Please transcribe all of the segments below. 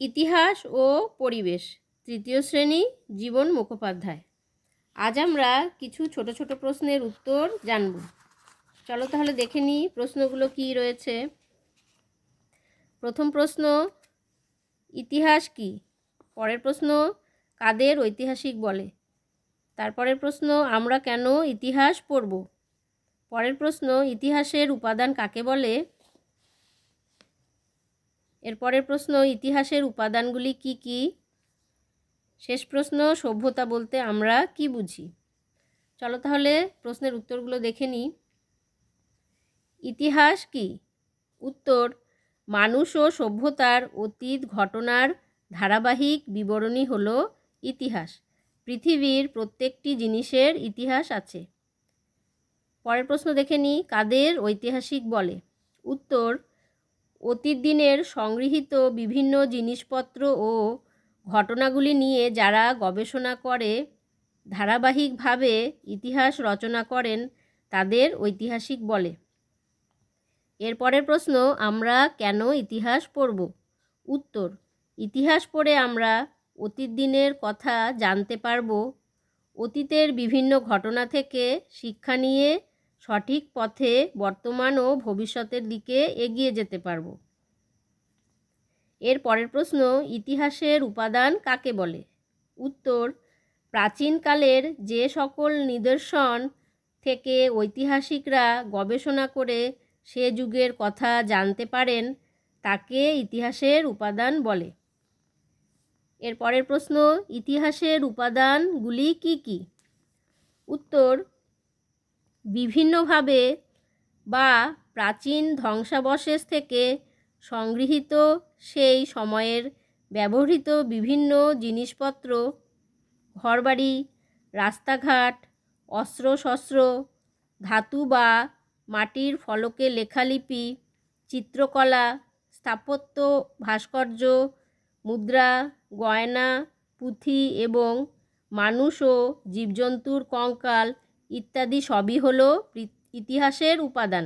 ইতিহাস ও পরিবেশ, তৃতীয় শ্রেণি, জীবন মুখোপাধ্যায়। আজ আমরা কিছু ছোট ছোট প্রশ্নের উত্তর জানব। চলো তাহলে দেখে নিই প্রশ্নগুলো কি রয়েছে। প্রথম প্রশ্ন, ইতিহাস কি? পরের প্রশ্ন, কাদের ঐতিহাসিক বলে? তারপরের প্রশ্ন, আমরা কেন ইতিহাস পড়ব? পরের প্রশ্ন, ইতিহাসের উপাদান কাকে বলে? এরপরের প্রশ্ন, ইতিহাসের উপাদানগুলি কি কি? শেষ প্রশ্ন, সভ্যতা বলতে আমরা কি বুঝি? চলো তাহলে প্রশ্নের উত্তরগুলো দেখে নিই। ইতিহাস কি? উত্তর, মানুষ ও সভ্যতার অতীত ঘটনার ধারাবাহিক বিবরণী হল ইতিহাস। পৃথিবীর প্রত্যেকটি জিনিসের ইতিহাস আছে। পরের প্রশ্ন দেখে নিই, কাদের ঐতিহাসিক বলে? উত্তর অতীত দিনের সংগৃহীত বিভিন্ন জিনিসপত্র ও ঘটনাগুলি নিয়ে যারা গবেষণা করে, ধারাবাহিকভাবে ইতিহাস রচনা করেন, তাদের ঐতিহাসিক বলে। এরপরের প্রশ্ন, আমরা কেন ইতিহাস পড়ব? উত্তর, ইতিহাস পড়ে আমরা অতীত দিনের কথা জানতে পারব, অতীতের বিভিন্ন ঘটনা থেকে শিক্ষা নিয়ে সঠিক পথে বর্তমান ও ভবিষ্যতের দিকে এগিয়ে যেতে পারব। এর পরের প্রশ্ন, ইতিহাসের উপাদান কাকে বলে? উত্তর, প্রাচীনকালের যে সকল নিদর্শন থেকে ঐতিহাসিকরা গবেষণা করে সে যুগের কথা জানতে পারেন, তাকে ইতিহাসের উপাদান বলে। এর পরের প্রশ্ন, ইতিহাসের উপাদানগুলি কি কি? উত্তর বিভিন্নভাবে বা প্রাচীন ধ্বংসাবশেষ থেকে সংগৃহীত সেই সময়ের ব্যবহৃত বিভিন্ন জিনিসপত্র, ঘরবাড়ি, রাস্তাঘাট, অস্ত্রশস্ত্র, ধাতু বা মাটির ফলকে লেখালিপি, চিত্রকলা, স্থাপত্য, ভাস্কর্য, মুদ্রা, গয়না, পুঁথি এবং মানুষ ও জীবজন্তুর কঙ্কাল ইত্যাদি সবই হলো ইতিহাসের উপাদান।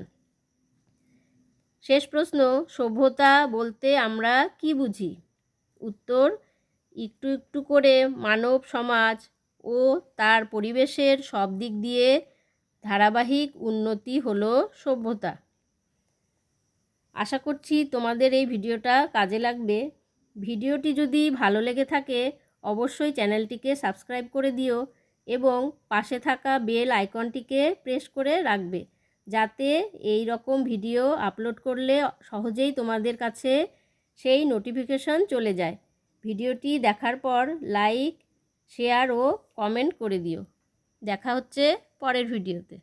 শেষ প্রশ্ন, সভ্যতা বলতে আমরা কি বুঝি? উত্তর, একটু একটু করে মানব সমাজ ও তার পরিবেশের সব দিক দিয়ে ধারাবাহিক উন্নতি হলো সভ্যতা। আশা করছি তোমাদের এই ভিডিওটা কাজে লাগবে। ভিডিওটি যদি ভালো লেগে থাকে, অবশ্যই চ্যানেলটিকে সাবস্ক্রাইব করে দিও। এবং পাশে থাকা বেল আইকনটিকে প্রেস করে রাখবে, যাতে এই রকম ভিডিও আপলোড করলে সহজেই তোমাদের কাছে সেই নোটিফিকেশন চলে যায়। ভিডিওটি দেখার পর লাইক, শেয়ার ও কমেন্ট করে দিও। দেখা হচ্ছে পরের ভিডিওতে।